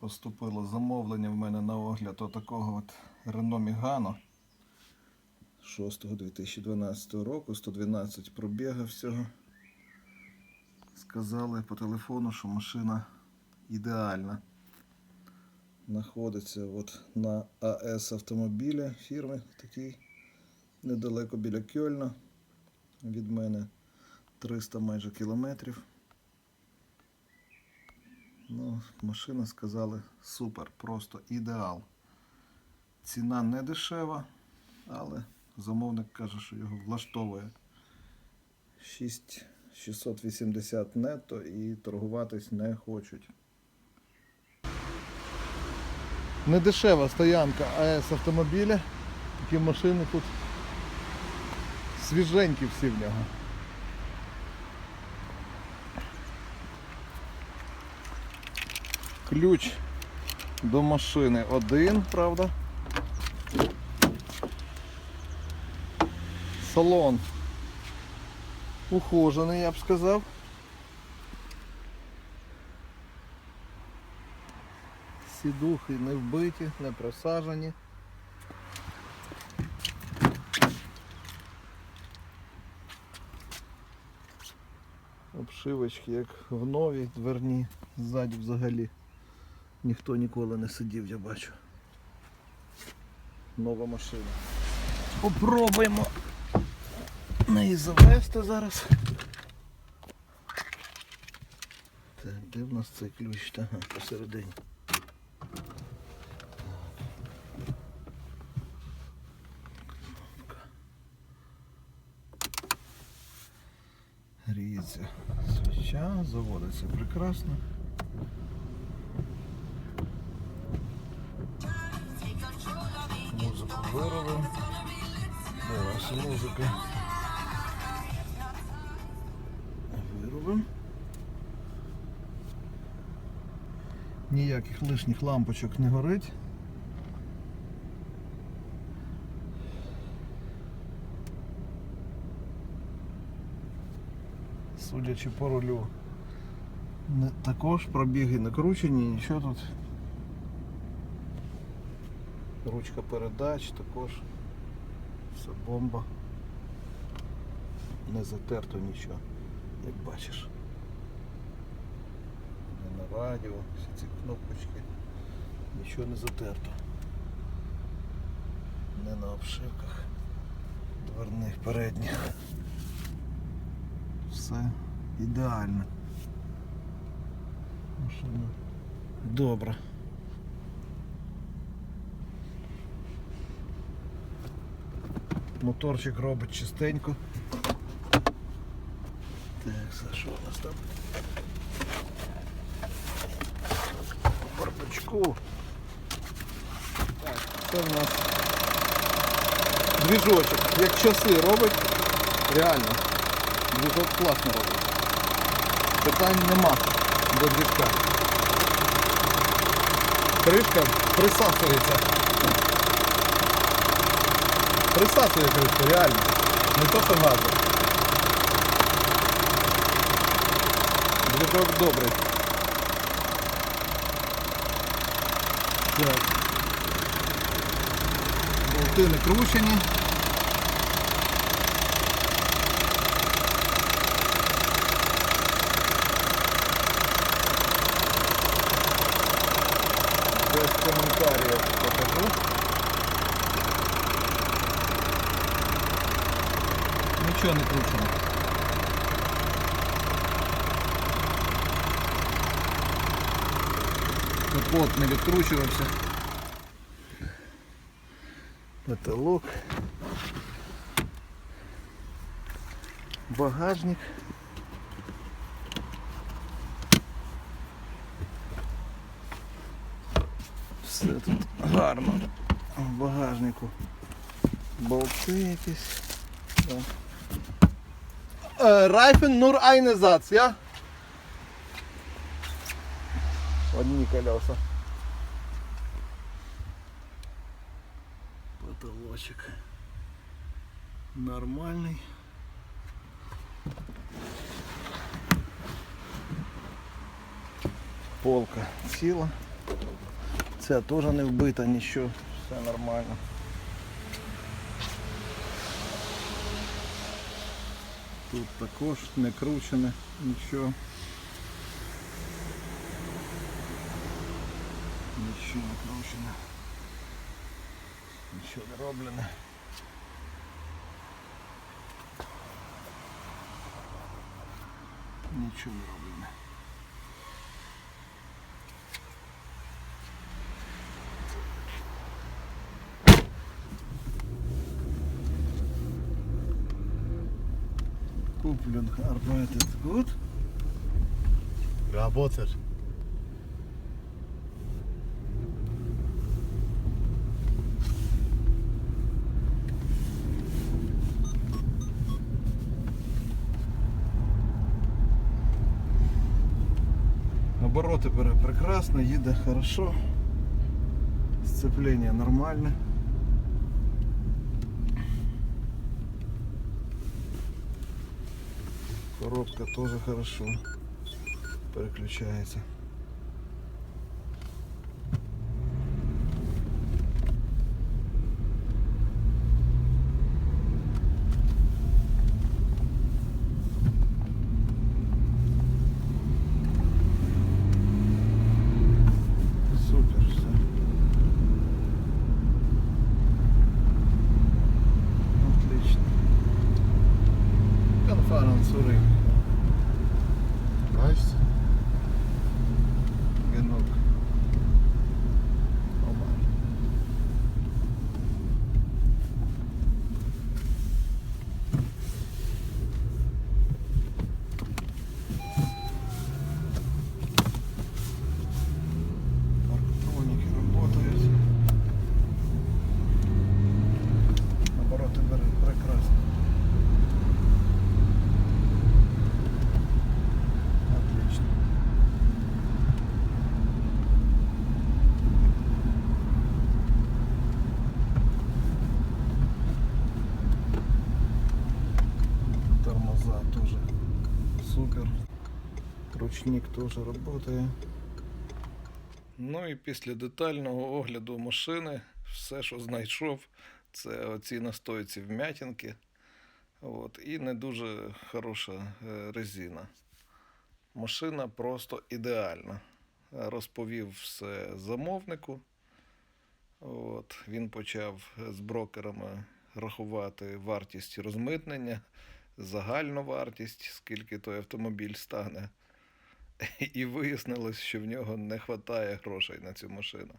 Поступило замовлення в мене на огляд отакого от Renault Megane 6 2012 року, 112 пробіга всього. Сказали по телефону, що машина ідеальна. Знаходиться от на АС автомобілі фірми такий недалеко біля Кьольна. Від мене 300 майже кілометрів. Ну, машина сказали супер, просто ідеал. Ціна не дешева, але замовник каже, що його влаштовує 6680 нетто і торгуватись не хочуть. Недешева стоянка АЕС автомобіля. Такі машини тут свіженькі всі в нього. Ключ до машини один, правда? Салон ухожений, я б сказав. Сідухи не вбиті, не просажені. Обшивочки, як в новій дверні, ззаді взагалі. Ніхто ніколи не сидів, я бачу. Нова машина. Попробуємо неї завести зараз. Так, де в нас цей ключ? Ага, посередині. Гріється свіча, заводиться прекрасно. Виробив. Зараз музика. Виробив. Ніяких лишніх лампочок не горить. Судячи по рулю, також пробіги не кручені, нічого тут. Ручка передач також. Все бомба. Не затерто нічого, як бачиш. Не на радіо, всі ці кнопочки. Нічого не затерто. Не на обшивках дверних передніх. Все ідеально. Машина добра. Моторчик робить чистенько. Так, що у нас там? Бардачку. Так, це в нас двіжочок. Як часи робить, реально. Двіжок класно робить. Питань нема до двіжка. Кришка присасується. Присасує кришку, реально. Не то що газу. Движок добрий. Так. Болти не кручені. Без коментарів покажу. Нічого не кручено. Капот не відкручувався. Потолок. Багажник. Все тут гарно. В багажнику. Болти якісь. Да. Äh, Reifen nur eine Satz, ja? Одни колеса. Потолочек нормальный. Полка ціла. Ця теж не вбита, нічого, все нормально. Тут також не кручене, нічого. Нічого не кручене. Нічого не роблене. Нічого не роблене. Куплен arbeitet gut. Работает. Обороти бере прекрасно, їде хорошо. Сцепление нормальне. Коробка тоже хорошо переключается. Тормоза тоже супер. Ручник тоже работає. Ну і після детального огляду машини все, що знайшов, це оці настойці вмятинки. От, і не дуже хороша е, резина. Машина просто ідеальна. Розповів все замовнику. От, він почав з брокерами рахувати вартість розмитнення, загальну вартість, скільки той автомобіль стане. І вияснилось, що в нього не вистачає грошей на цю машину.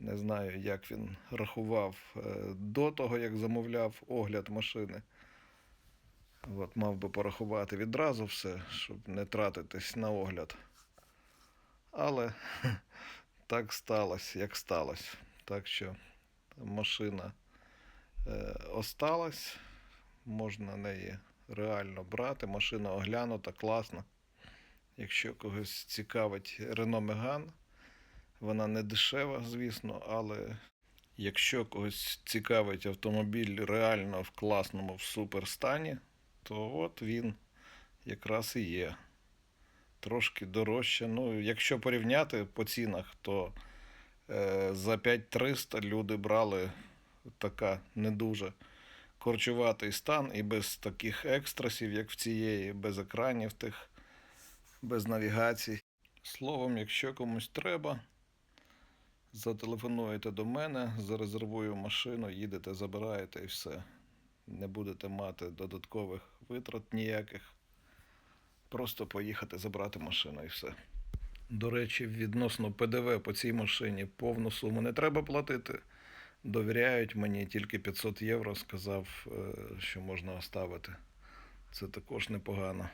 Не знаю, як він рахував е, до того, як замовляв огляд машини. От, мав би порахувати відразу все, щоб не тратитись на огляд. Але так сталося, як сталося. Так що машина е, осталась, можна неї реально брати. Машина оглянута, класна. Якщо когось цікавить Renault Megane, вона не дешева, звісно, але якщо когось цікавить автомобіль реально в класному, в супер стані, то от він якраз і є. Трошки дорожче. Ну, якщо порівняти по цінах, то е, за 5300 люди брали така не дуже корчуватий стан і без таких екстрасів, як в цієї, без екранів тих, без навігації. Словом, якщо комусь треба, зателефонуєте до мене, зарезервую машину, їдете, забираєте і все. Не будете мати додаткових витрат ніяких. Просто поїхати забрати машину і все. До речі, відносно ПДВ по цій машині повну суму не треба платити. Довіряють мені тільки 500 євро, сказав, е, що можна оставити. Це також непогано.